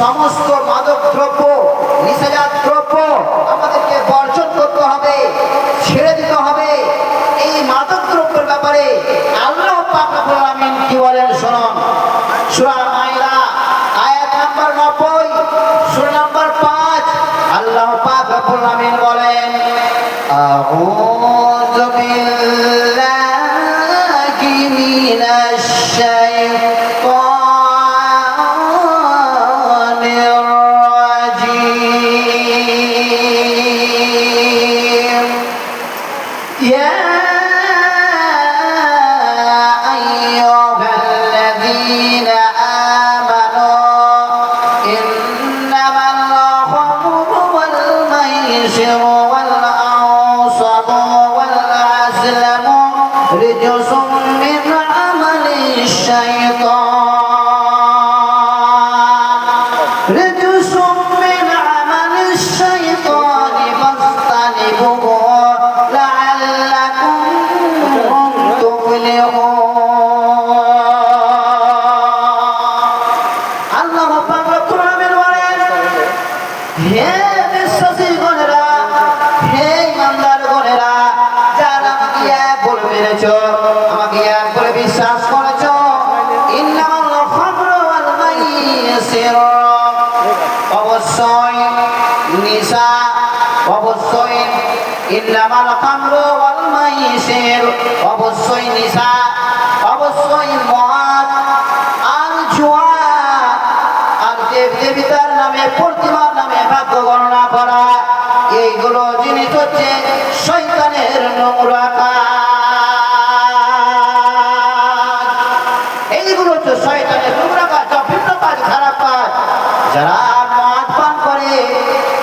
সমস্ত মাদক দ্রব্য নিশাজাত দ্রব্য আমাদেরকে বর্জন করতে হবে, ছেড়ে দিতে হবে। এই মাদক দ্রব্যের ব্যাপারে আল্লাহ পাক আমিন কি বলেন শোনন। সুরা মাইরা আয়াত নাম্বার নব্বই, সুরা নাম্বার পাঁচ, আল্লাহ পাক আমিন বলেন أعوذ بالله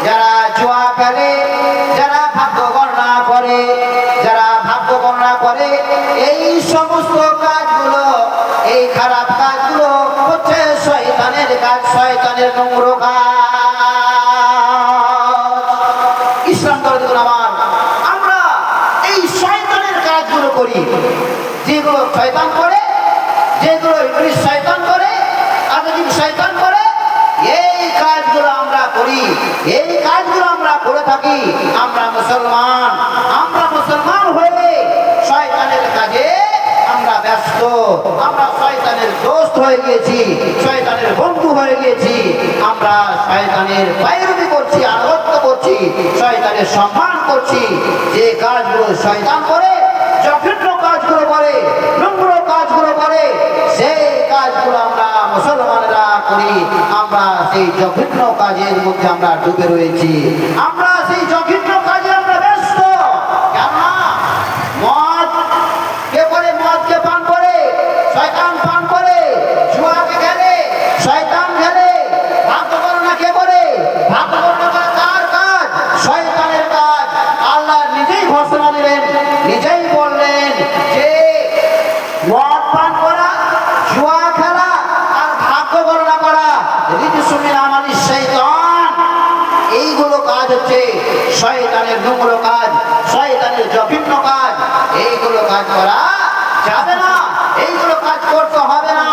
যারা জুয়া খেলে যারা ভাগ্য গণনা করে, যারা ভাগ্য গণনা করে, এই সমস্ত কাজগুলো, এই খারাপ কাজগুলো হচ্ছে শয়তানের কাজ, শয়তানের নোংর কাজ। আমার। এই শয়তানের কাজগুলো করি। যেগুলো শয়তান করে, যেগুলো ইবলিস শয়তান করে আগামী শয়তান করে, এই কাজগুলো করি। এই কাজগুলো আমরা করে থাকি। আমরা মুসলমান। আমরা মুসলমান হয়ে শয়তানের কাজে আমরা ব্যস্ত। আমরা শয়তানের দোস্ত হয়ে গিয়েছি। শয়তানের বন্ধু হয়ে গিয়েছি। আমরা শয়তানের বাইরবি করছি আনন্দ করছি, শয়তানের সম্মান করছি। যে কাজগুলো শয়তান করে জঘন্য কাজগুলো করে কাজগুলো করে সেই কাজগুলো আমরা মুসলমানরা করি, আমরা সেই জঘন্য কাজের মধ্যে আমরা ডুবে রয়েছি। আমরা সেই জঘন্য কাজে আমরা ব্যস্ত কেননা মদ কে করে মদকে পান করে শয়তান পান করে জুয়াকে খেলে শয়তান খেলে ভাগ্য গণনা কে করে ভাগ্য গণনা করে কার কাজ শয়তানের কাজ আল্লাহ নিজেই ঘোষণা দিলেন নিজেই বললেন যে মদ পান করা জুয়া খেলা আর ভাগ্য গণনা করা ঋতুসুমিন আমাদের শৈতান এইগুলো কাজ হচ্ছে নোংর কাজ, শয়তানের জঘন্য কাজ, এইগুলো কাজ করা যাবে না, এইগুলো কাজ করতে হবে না।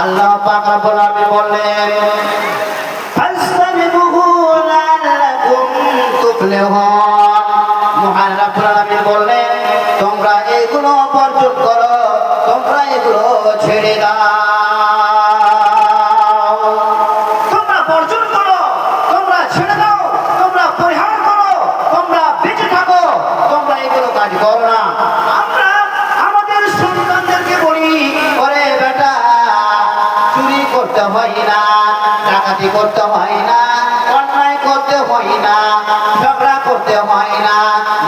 আল্লাহ পাক রব্বুল আলামিন বললেন ফাসতানিবুহু আলামিন বললেন, তোমরা এইগুলো বর্জন করো, তোমরা এগুলো ছেড়ে দাও। করতে হয় না, অন্যায় করতে হয় না, ঝগড়া করতে হয় না,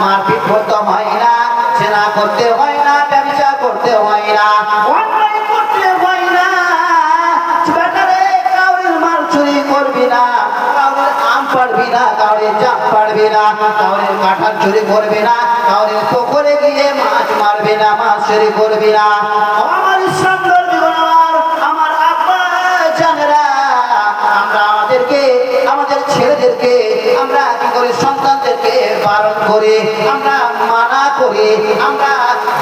মারপিট করতে হয় না সেনা করতে হয় না, ব্যবসা করতে হয় না, অন্যায় চুরি না আম পাড়বি না চুরি করবি না পুকুরে গিয়ে মাছ মারবি না, মাছ চুরি করবি না। করি, আমরা মানা করে, আমরা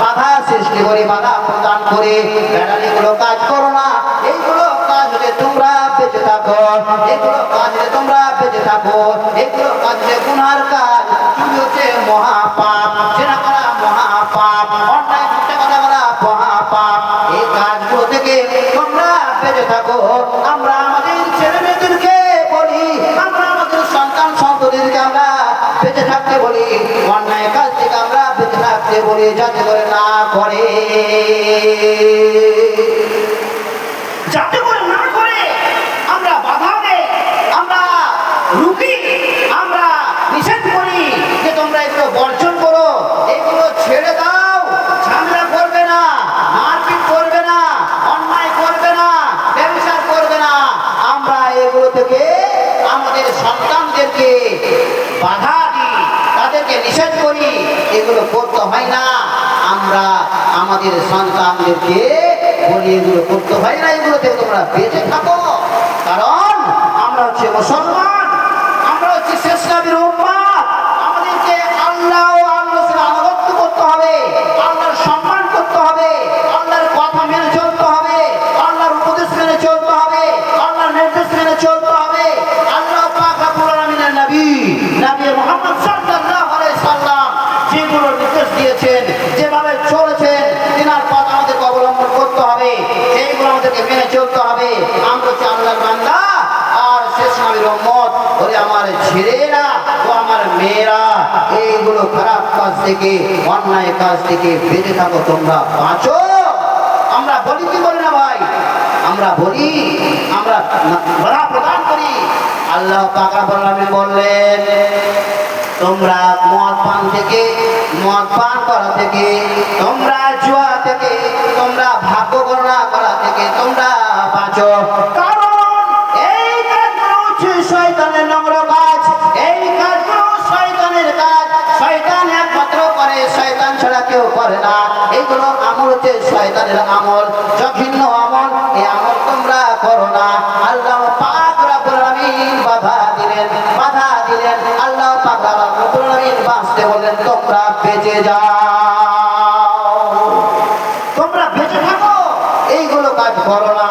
বাধা সৃষ্টি করে, বাধা প্রদান করে। এগুলো কাজ করো না, এইগুলো কাজ তোমরা বেঁচে থাকো এগুলো কাজ তোমরা বেঁচে থাকো এগুলো কাজ গুনার কাজ। বেঁচে বলি, অন্যায় কাজ থেকে আমরা বেঁচে থাকতে বলি, যাতে করে না করে। ছেড়ে দাও করবে না, মারপিট করবে না, অন্যায় করবে না করবে না। আমরা এগুলো থেকে আমাদের সন্তানদেরকে বাধা তাদেরকে নিষেধ করি, এগুলো করতে হয় না। আমরা আমাদের সন্তানদেরকে বলি এগুলো করতে হয় না এগুলো থেকে তোমরা বেঁচে থাকো। কারণ আমরা হচ্ছে মুসলমান, আমরা হচ্ছে শেষ নবীর আমাদেরকে মেনে চলতে হবে। আমরা হচ্ছে আল্লাহর বান্দা, আর শেষ নবীর উম্মত ওরে আমার ছেলেরা ও আমার মেয়েরা, এইগুলো খারাপ কাজ থেকে, অন্যায় কাজ থেকে বেঁচে থাকো তোমরা, বাঁচো। আমরা বলি কি বলি না ভাই? আমরা বলি, আমরা বলা প্রদান করি। আল্লাহ পাকা বললামে বললেন, তোমরা মদ পান থেকে, মদ পান করা থেকে, তোমরা জুয়া করে না। এইগুলো আমল হচ্ছে শয়তানের আমল। জঘন্য আমল। এই আমল তোমরা করো না। আল্লাহ পাক রব্বুল আলামিন বাধা দিলেন বাধা দিলেন। আল্লাহ পাক রব্বুল আলামিন বাঁচতে বললেন, তোমরা বেঁচে যাও। তোমরা বেঁচে থাকো। এইগুলো কাজ করো না।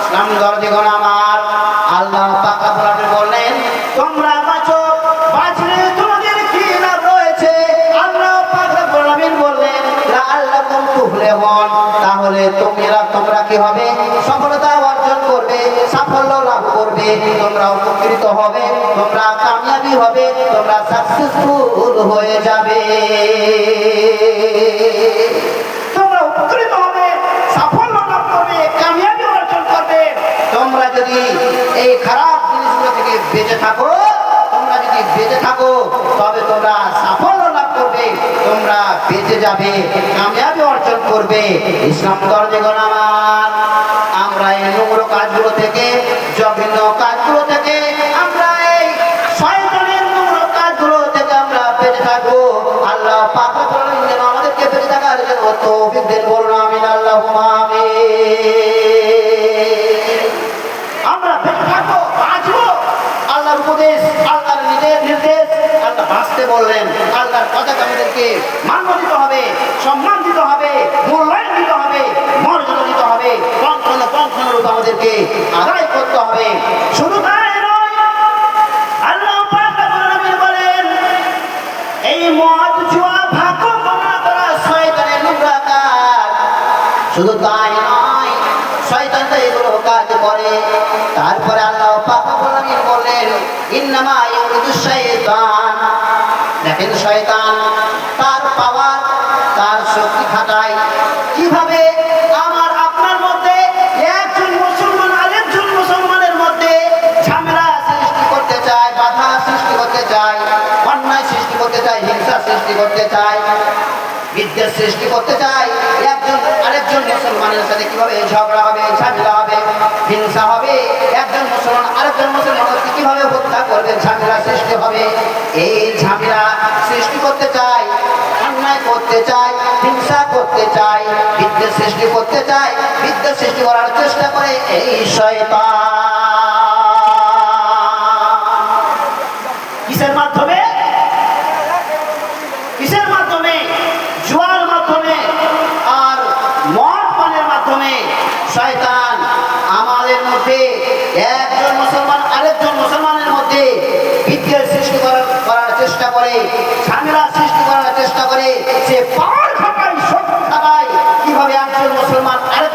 ইসলাম দরদিগণ আমার। আল্লাহ পাকা বলাতে তাহলে তোমরা তোমরা কি হবে? সফলতা অর্জন করবে, সাফল্য লাভ করবে তোমরা উপকৃত হবে, তোমরা কামিয়াবি হবে, তোমরা সাকসেসফুল হয়ে যাবে। তোমরা উপকৃত হবে, সাফল্য লাভ করবে, কামিয়াবি অর্জন করবে। তোমরা যদি এই খারাপ জিনিসগুলো থেকে বেঁচে থাকো, তোমরা যদি বেঁচে থাকো, তবে তোমরা সাফল্য তোমরা বেঁচে যাবে কামিয়াবি অর্জন করবে। ইসলাম দরজে আমার বাঁচতে বললেন, আল্লাহর কথাকে আমাদেরকে মান্য দিতে হবে সম্মান দিতে হবে, মূল্যায়ন দিতে হবে, মর্যাদা দিতে হবে কঙ্কন কঙ্কনের আমাদেরকে আদায় করতে হবে। শুধু তাই নয়, আল্লাহ বলেন, এই মদ জুয়া ভাগ্য করা শয়তানের শুধু তাই নয়, শয়তান তো এগুলো কাজ করে। তারপরে আল্লাহ পাক বললেন, ইন্নামা ইউরিদু শাইতান দেখেন শয়তান, তার পাওয়ার তার শক্তি খাটায়। কীভাবে? আমার, আপনার মধ্যে একজন মুসলমান আরেকজন মুসলমানের মধ্যে ঝামেলা সৃষ্টি করতে চায়, বাধা সৃষ্টি করতে চায়, অন্যায় সৃষ্টি করতে চায়, হিংসা সৃষ্টি করতে চায়, বিদ্বেষ সৃষ্টি করতে চায়। একজন, আরেকজন মুসলমানের সাথে কীভাবে ঝগড়া হবে, ঝামেলা হবে, হিংসা হবে? একজন মুসলমান, আরেকজন মুসলমানকে কীভাবে হত্যা করবে, ঝামেলা সৃষ্টি হবে? এই ঝামেলা সৃষ্টি করতে চায় অন্যায় করতে চায় হিংসা করতে চায় বিদ্বেষ সৃষ্টি করতে চায় বিদ্বেষ সৃষ্টি করার চেষ্টা করে এই শয়তান। আর মাধ্যমে। আমাদের মধ্যে, একজন মুসলমান আরেকজন মুসলমানের মধ্যে সৃষ্টি করার চেষ্টা করে, ঝামেলা সৃষ্টি চেষ্টা করে সে পাওয়ার খাটায় শক্তি খাটায় কীভাবে একজন মুসলমান আরেকজন